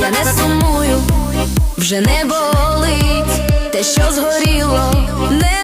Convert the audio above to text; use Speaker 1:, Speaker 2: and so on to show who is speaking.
Speaker 1: Я не сумую, вже не болить, те, що згоріло, не